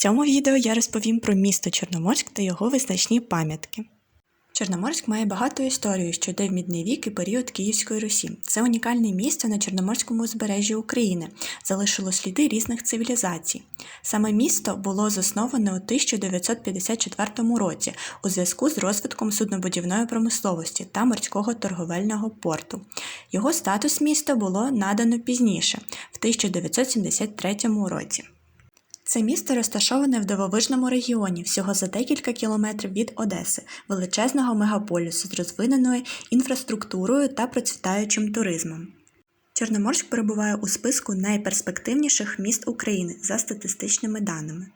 цьому відео я розповім про місто Чорноморськ та його визначні пам'ятки. Чорноморськ має багату історію, що йде в мідний вік і період Київської Русі. Це унікальне місто на Чорноморському узбережжі України, залишило сліди різних цивілізацій. Саме місто було засноване у 1954 році у зв'язку з розвитком суднобудівної промисловості та морського торговельного порту. Його статус міста було надано пізніше, в 1973 році. Це місто розташоване в дивовижному регіоні, всього за декілька кілометрів від Одеси, величезного мегаполісу з розвиненою інфраструктурою та процвітаючим туризмом. Чорноморськ перебуває у списку найперспективніших міст України за статистичними даними.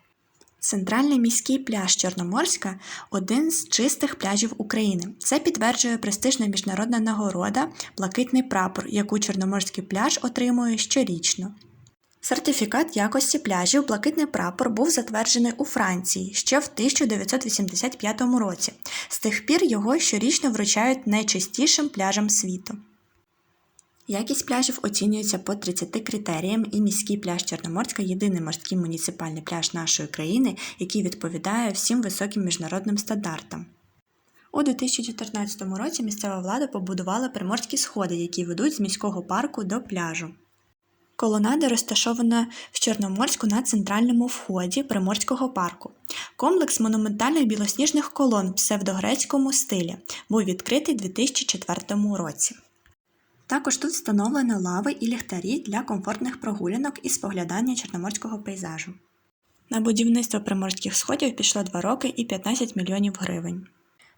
Центральний міський пляж Чорноморська один з чистих пляжів України. Це підтверджує престижна міжнародна нагорода Блакитний прапор, яку Чорноморський пляж отримує щорічно. Сертифікат якості пляжів Блакитний прапор був затверджений у Франції ще в 1985 році. З тих пір його щорічно вручають найчистішим пляжам світу. Якість пляжів оцінюється по 30 критеріям, і міський пляж Чорноморська єдиний морський муніципальний пляж нашої країни, який відповідає всім високим міжнародним стандартам. У 2014 році місцева влада побудувала приморські сходи, які ведуть з міського парку до пляжу. Колонада розташована в Чорноморську на центральному вході Приморського парку. Комплекс монументальних білосніжних колон в псевдогрецькому стилі був відкритий у 2004 році. Також тут встановлено лави і ліхтарі для комфортних прогулянок і споглядання чорноморського пейзажу. На будівництво приморських сходів пішло 2 роки і 15 мільйонів гривень.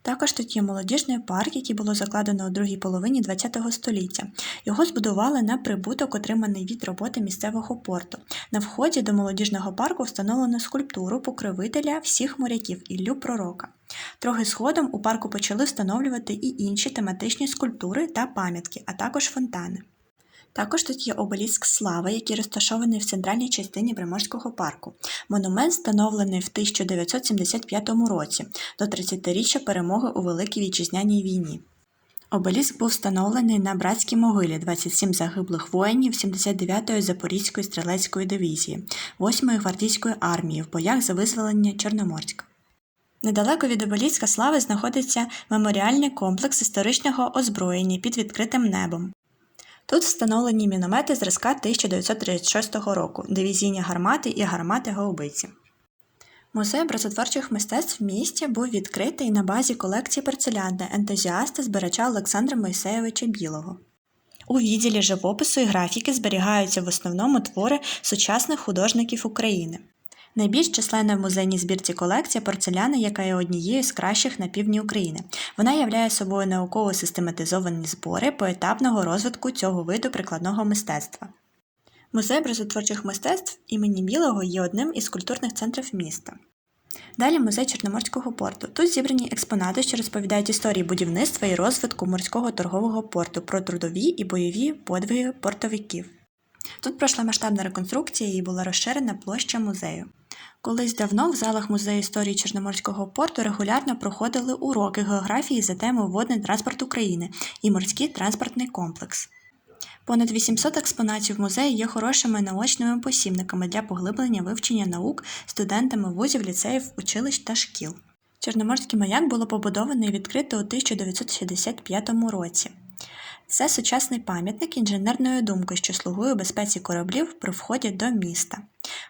Також тут є молодіжний парк, який було закладено у другій половині ХХ століття. Його збудували на прибуток, отриманий від роботи місцевого порту. На вході до молодіжного парку встановлено скульптуру покровителя всіх моряків Іллю Пророка. Трохи згодом у парку почали встановлювати і інші тематичні скульптури та пам'ятки, а також фонтани. Також тут є обеліск слави, який розташований в центральній частині Приморського парку. Монумент встановлений в 1975 році до 30-річчя перемоги у Великій Вітчизняній війні. Обеліск був встановлений на братській могилі 27 загиблих воїнів 79-ї Запорізької стрілецької дивізії, 8-ї гвардійської армії в боях за визволення Чорноморська. Недалеко від обеліска слави знаходиться меморіальний комплекс історичного озброєння під відкритим небом. Тут встановлені міномети зразка 1936 року, дивізійні гармати і гармати гаубиці. Музей образотворчих мистецтв в місті був відкритий на базі колекції порцеляни ентузіаста збирача Олександра Мойсеєвича Білого. У відділі живопису і графіки зберігаються в основному твори сучасних художників України. Найбільш численна в музейній збірці колекція порцеляни, яка є однією з кращих на півдні України. Вона являє собою науково систематизовані збори поетапного розвитку цього виду прикладного мистецтва. Музей образотворчих мистецтв імені Білого є одним із культурних центрів міста. Далі музей Чорноморського порту. Тут зібрані експонати, що розповідають історії будівництва і розвитку морського торгового порту про трудові і бойові подвиги портовиків. Тут пройшла масштабна реконструкція і була розширена площа музею. Колись давно в залах музею історії Чорноморського порту регулярно проходили уроки географії за темою водний транспорт України і морський транспортний комплекс. Понад 800 експонатів музею є хорошими наочними посібниками для поглиблення вивчення наук студентами вузів, ліцеїв, училищ та шкіл. Чорноморський маяк було побудовано і відкрито у 1965 році. Це сучасний пам'ятник інженерної думки, що слугує безпеці кораблів при вході до міста.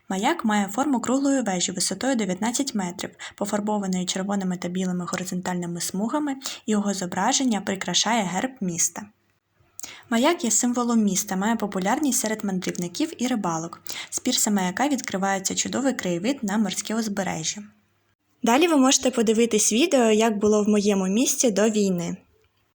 Маяк має форму круглої вежі висотою 19 метрів, пофарбованої червоними та білими горизонтальними смугами, його зображення прикрашає герб міста. Маяк є символом міста, має популярність серед мандрівників і рибалок. З пірса маяка відкривається чудовий краєвид на морське узбережжя. Далі ви можете подивитись відео, як було в моєму місті до війни.